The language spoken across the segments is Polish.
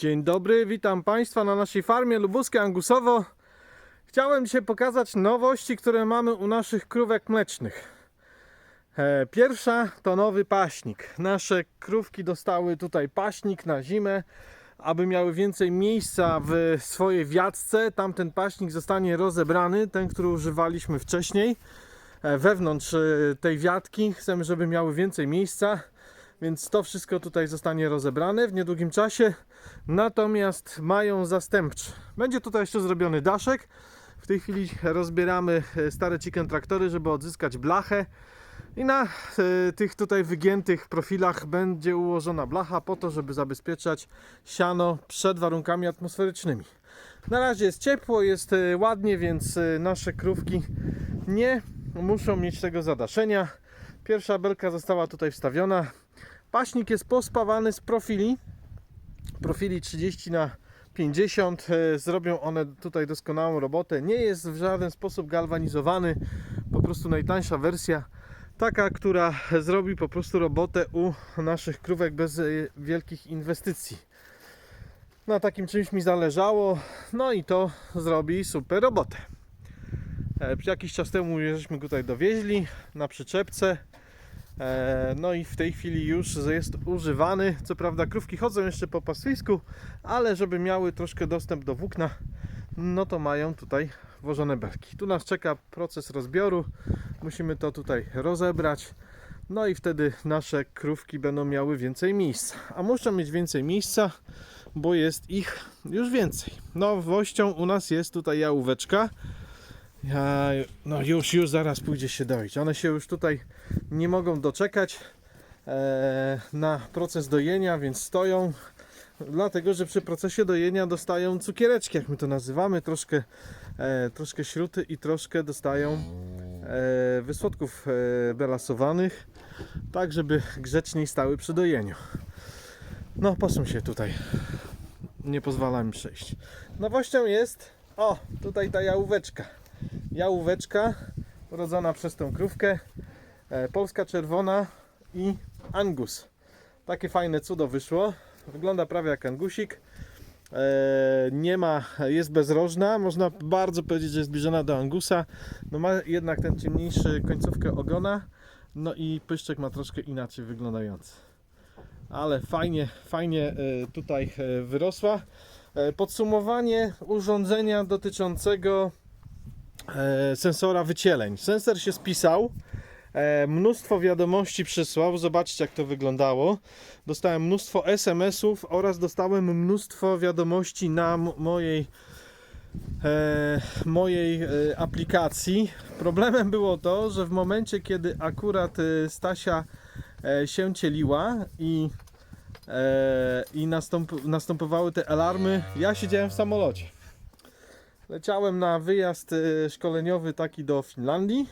Dzień dobry, witam Państwa na naszej farmie Lubuskie Angusowo. Chciałem dzisiaj pokazać nowości, które mamy u naszych krówek mlecznych. E, Pierwsza to nowy paśnik. Nasze krówki dostały tutaj paśnik na zimę, aby miały więcej miejsca w swojej wiatce. Tamten paśnik zostanie rozebrany, ten, który używaliśmy wcześniej. E, Wewnątrz e, tej wiatki chcemy, żeby miały więcej miejsca, więc to wszystko tutaj zostanie rozebrane w niedługim czasie. Natomiast mają zastępczy. Będzie tutaj jeszcze zrobiony daszek. W tej chwili rozbieramy e, stare chicken traktory, żeby odzyskać blachę. I na e, tych tutaj wygiętych profilach będzie ułożona blacha po to, żeby zabezpieczać siano przed warunkami atmosferycznymi. Na razie jest ciepło, jest e, ładnie, więc nasze krówki nie muszą mieć tego zadaszenia. Pierwsza belka została tutaj wstawiona. Paśnik jest pospawany z profili. Profili 30 na 50. E, Zrobią one tutaj doskonałą robotę. Nie jest w żaden sposób galwanizowany. Po prostu najtańsza wersja. Taka, która zrobi po prostu robotę u naszych krówek bez e, wielkich inwestycji. Na takim czymś mi zależało. No i to zrobi super robotę. E, Jakiś czas temu żeśmy tutaj dowieźli na przyczepce. E, No i w tej chwili już jest używany. Co prawda krówki chodzą jeszcze po pastwisku, ale żeby miały troszkę dostęp do włókna, no to mają tutaj włożone belki. Tu nas czeka proces rozbioru. Musimy to tutaj rozebrać. No i wtedy nasze krówki będą miały więcej miejsca. A muszą mieć więcej miejsca, bo jest ich już więcej. Nowością u nas jest tutaj jałóweczka. Ja, no już, już zaraz pójdzie się doić. One się już tutaj nie mogą doczekać e, na proces dojenia, więc stoją. Dlatego, że przy procesie dojenia dostają cukiereczki, jak my to nazywamy, troszkę, e, troszkę śruty i troszkę dostają e, wysłodków e, belasowanych, tak żeby grzeczniej stały przy dojeniu. No, posuń się tutaj. Nie pozwala mi przejść. Nowością jest, o, tutaj ta jałóweczka jałóweczka urodzona przez tą krówkę. E, Polska czerwona i angus. Takie fajne cudo wyszło. Wygląda prawie jak angusik. E, Nie ma, jest bezrożna. Można bardzo powiedzieć, że jest zbliżona do angusa. No ma jednak ten ciemniejszy końcówkę ogona. No i pyszczek ma troszkę inaczej wyglądający. Ale fajnie, fajnie e, tutaj wyrosła. Podsumowanie urządzenia dotyczącego sensora wycieleń. Sensor się spisał. E, mnóstwo wiadomości przysłał. Zobaczcie, jak to wyglądało. Dostałem mnóstwo SMS-ów oraz dostałem mnóstwo wiadomości na mojej e, mojej e, aplikacji. Problemem było to, że w momencie, kiedy akurat e, Stasia e, się cieliła i e, i nastąp, następowały te alarmy, ja siedziałem w samolocie. Leciałem na wyjazd e, szkoleniowy taki do Finlandii,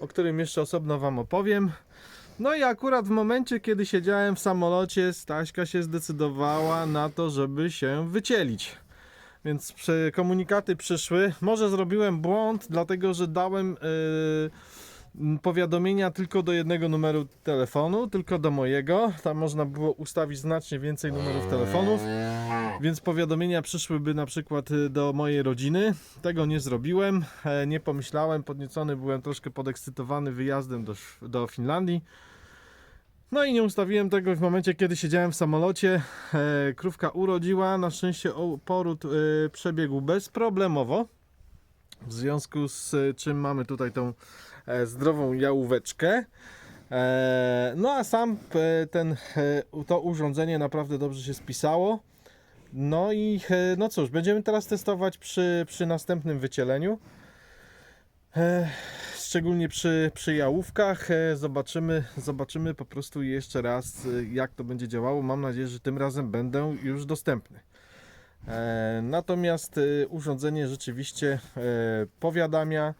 o którym jeszcze osobno Wam opowiem. No i akurat w momencie, kiedy siedziałem w samolocie, Staśka się zdecydowała na to, żeby się wycielić. Więc komunikaty przyszły. Może zrobiłem błąd, dlatego że dałem m, powiadomienia tylko do jednego numeru telefonu, tylko do mojego. Tam można było ustawić znacznie więcej numerów telefonów, więc powiadomienia przyszłyby na przykład y, do mojej rodziny. Tego nie zrobiłem, e, nie pomyślałem, podniecony byłem troszkę podekscytowany wyjazdem do, do Finlandii. No i nie ustawiłem tego w momencie, kiedy siedziałem w samolocie. E, krówka urodziła, na szczęście poród e, przebiegł bezproblemowo. W związku z e, czym mamy tutaj tą zdrową jałóweczkę. E, no a sam e, ten, e, to urządzenie naprawdę dobrze się spisało. No i e, no cóż, będziemy teraz testować przy, przy następnym wycieleniu. E, szczególnie przy, przy jałówkach. E, zobaczymy, zobaczymy po prostu jeszcze raz, e, jak to będzie działało. Mam nadzieję, że tym razem będę już dostępny. E, Natomiast e, urządzenie rzeczywiście e, powiadamia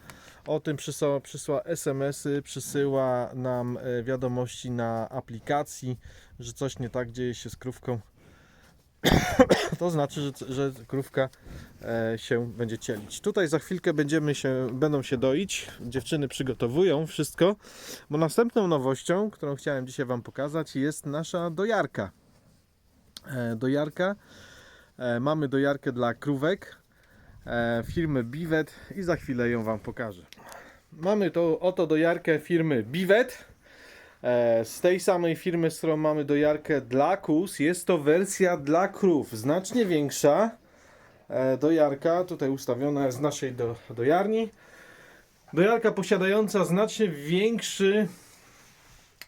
o tym, przysła, przysła SMS-y, przysyła nam e, wiadomości na aplikacji, że coś nie tak dzieje się z krówką. To znaczy, że, że krówka e, się będzie cielić. Tutaj za chwilkę będziemy się, będą się doić. Dziewczyny przygotowują wszystko, bo następną nowością, którą chciałem dzisiaj Wam pokazać, jest nasza dojarka. E, dojarka mamy dojarkę dla krówek firmy Bivet i za chwilę ją Wam pokażę. Mamy to oto dojarkę firmy Bivet. E, z tej samej firmy, z którą mamy dojarkę dla kóz, jest to wersja dla krów, znacznie większa. E, dojarka tutaj ustawiona z naszej do, dojarni. Dojarka posiadająca znacznie większy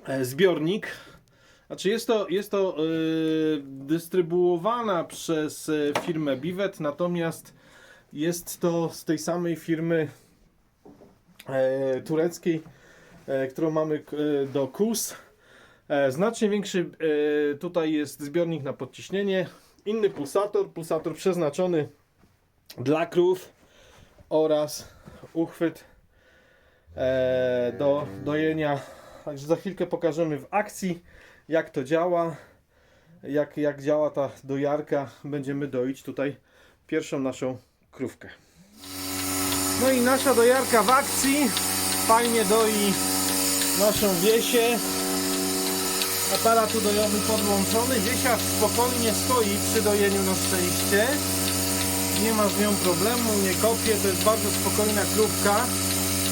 e, zbiornik. Znaczy jest to, jest to e, dystrybuowana przez e, firmę Bivet, natomiast jest to z tej samej firmy e, tureckiej, e, którą mamy e, do KUS. E, znacznie większy e, tutaj jest zbiornik na podciśnienie. Inny pulsator, pulsator przeznaczony dla krów oraz uchwyt e, do dojenia. Także za chwilkę pokażemy w akcji, jak to działa, jak, jak działa ta dojarka. Będziemy doić tutaj pierwszą naszą krówkę. No i nasza dojarka w akcji. Fajnie doi naszą wiesię. Aparat dojowy podłączony. Wiesia spokojnie stoi przy dojeniu na szczęście. Nie ma z nią problemu, nie kopie, to jest bardzo spokojna krówka.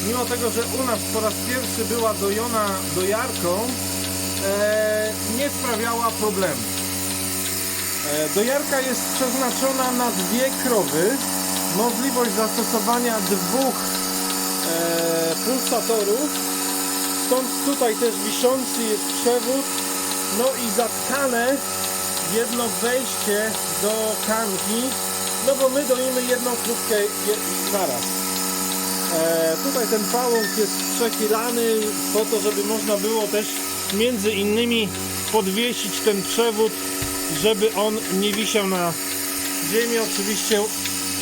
Mimo tego, że u nas po raz pierwszy była dojona dojarką, e, nie sprawiała problemu. E, Dojarka jest przeznaczona na dwie krowy. Możliwość zastosowania dwóch e, pulsatorów. Stąd tutaj też wiszący jest przewód. No i zatkane jedno wejście do kanki. No bo my doimy jedną krówkę naraz. E, tutaj ten pałąk jest przechylany po to, żeby można było też między innymi podwiesić ten przewód, żeby on nie wisiał na ziemi. Oczywiście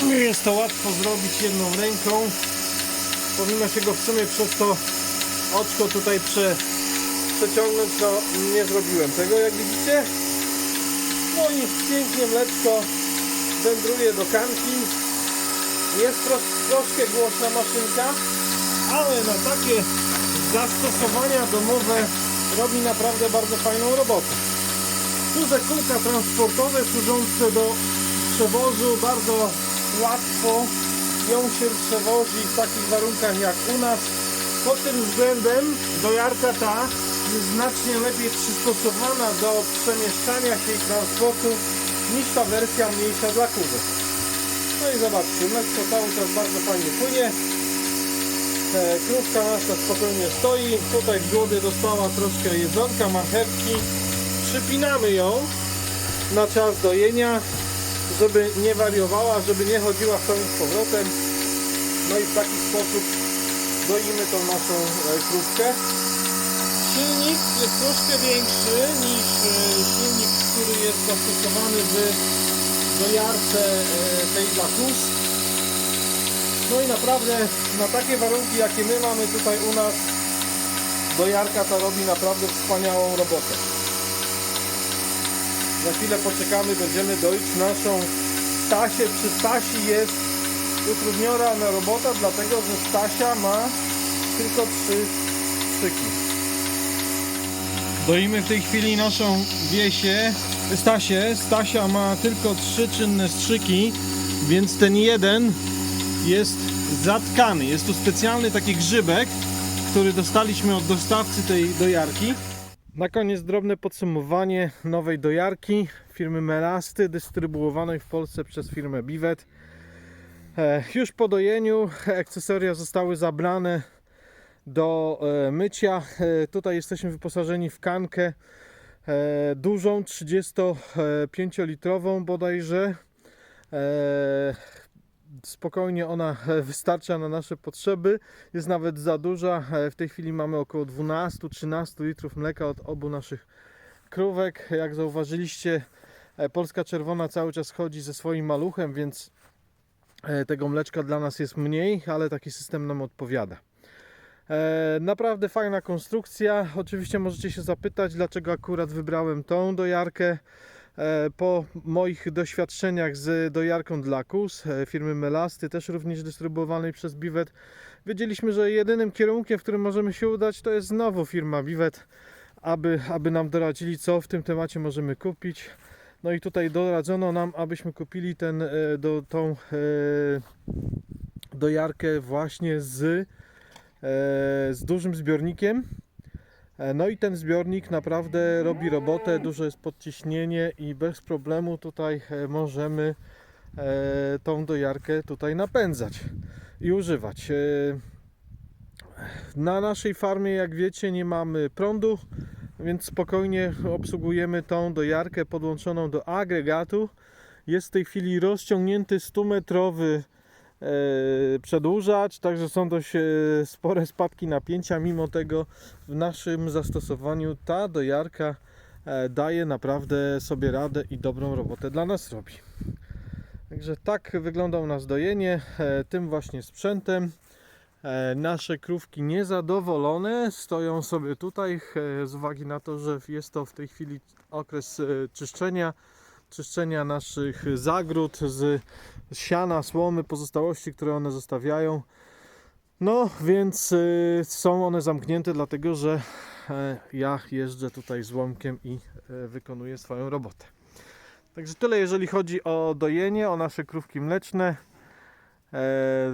nie jest to łatwo zrobić jedną ręką. Powinno się go w sumie przez to oczko tutaj prze, przeciągnąć, no nie zrobiłem tego jak widzicie. No i pięknie mleczko wędruje do kanki. Jest tros, troszkę głośna maszynka, ale na takie zastosowania domowe robi naprawdę bardzo fajną robotę. Duże kółka transportowe służące do przewozu bardzo łatwo ją się przewozi w takich warunkach jak u nas. Pod tym względem dojarka ta jest znacznie lepiej przystosowana do przemieszczania się i transportu niż ta wersja mniejsza dla kózek. No i zobaczcie, mleczko cały czas bardzo fajnie płynie. Krówka nasza spokojnie stoi. Tutaj z głody dostała troszkę jedzonka, marchewki. Przypinamy ją na czas dojenia, żeby nie wariowała, żeby nie chodziła w z powrotem. No i w taki sposób doimy tą naszą e, krówkę. Silnik jest troszkę większy niż e, silnik, który jest zastosowany w dojarce e, tej dla. No i naprawdę na takie warunki jakie my mamy tutaj u nas dojarka ta robi naprawdę wspaniałą robotę. Za chwilę poczekamy, będziemy doić naszą Stasię. Przy Stasi jest utrudniona robota, dlatego że Stasia ma tylko trzy szyki. Doimy w tej chwili naszą wiesię, Stasię. Stasia ma tylko trzy czynne strzyki, więc ten jeden jest zatkany. Jest to specjalny taki grzybek, który dostaliśmy od dostawcy tej dojarki. Na koniec drobne podsumowanie nowej dojarki firmy Melasty, dystrybuowanej w Polsce przez firmę Bivet. E, Już po dojeniu akcesoria zostały zabrane do e, mycia. E, Tutaj jesteśmy wyposażeni w kankę dużą, 35-litrową bodajże. Spokojnie ona e, wystarcza na nasze potrzeby. Jest nawet za duża. E, W tej chwili mamy około 12-13 litrów mleka od obu naszych krówek. Jak zauważyliście, e, Polska Czerwona cały czas chodzi ze swoim maluchem, więc tego mleczka dla nas jest mniej, ale taki system nam odpowiada. Naprawdę fajna konstrukcja. Oczywiście możecie się zapytać, dlaczego akurat wybrałem tą dojarkę. E, Po moich doświadczeniach z dojarką dla KUS e, firmy Melasty, też również dystrybuowanej przez Bivet, wiedzieliśmy, że jedynym kierunkiem, w którym możemy się udać, to jest znowu firma Bivet, aby, aby nam doradzili, co w tym temacie możemy kupić. No i tutaj doradzono nam, abyśmy kupili ten, e, do, tą dojarkę właśnie z, z dużym zbiornikiem. E, No i ten zbiornik naprawdę robi robotę, duże jest podciśnienie i bez problemu tutaj e, możemy e, tą dojarkę tutaj napędzać i używać. Na naszej farmie, jak wiecie, nie mamy prądu, więc spokojnie obsługujemy tą dojarkę podłączoną do agregatu. Jest w tej chwili rozciągnięty 100-metrowy e, przedłużacz, także są dość e, spore spadki napięcia. Mimo tego w naszym zastosowaniu ta dojarka e, daje naprawdę sobie radę i dobrą robotę dla nas robi. Także tak wygląda u nas dojenie e, tym właśnie sprzętem. E, Nasze krówki niezadowolone stoją sobie tutaj e, z uwagi na to, że jest to w tej chwili okres e, czyszczenia, czyszczenia naszych zagród z siana, słomy, pozostałości, które one zostawiają. No więc e, są one zamknięte, dlatego że e, ja jeżdżę tutaj z łomkiem i e, wykonuję swoją robotę. Także tyle, jeżeli chodzi o dojenie, o nasze krówki mleczne. E,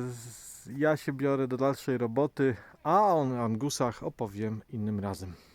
Ja się biorę do dalszej roboty, a o angusach opowiem innym razem.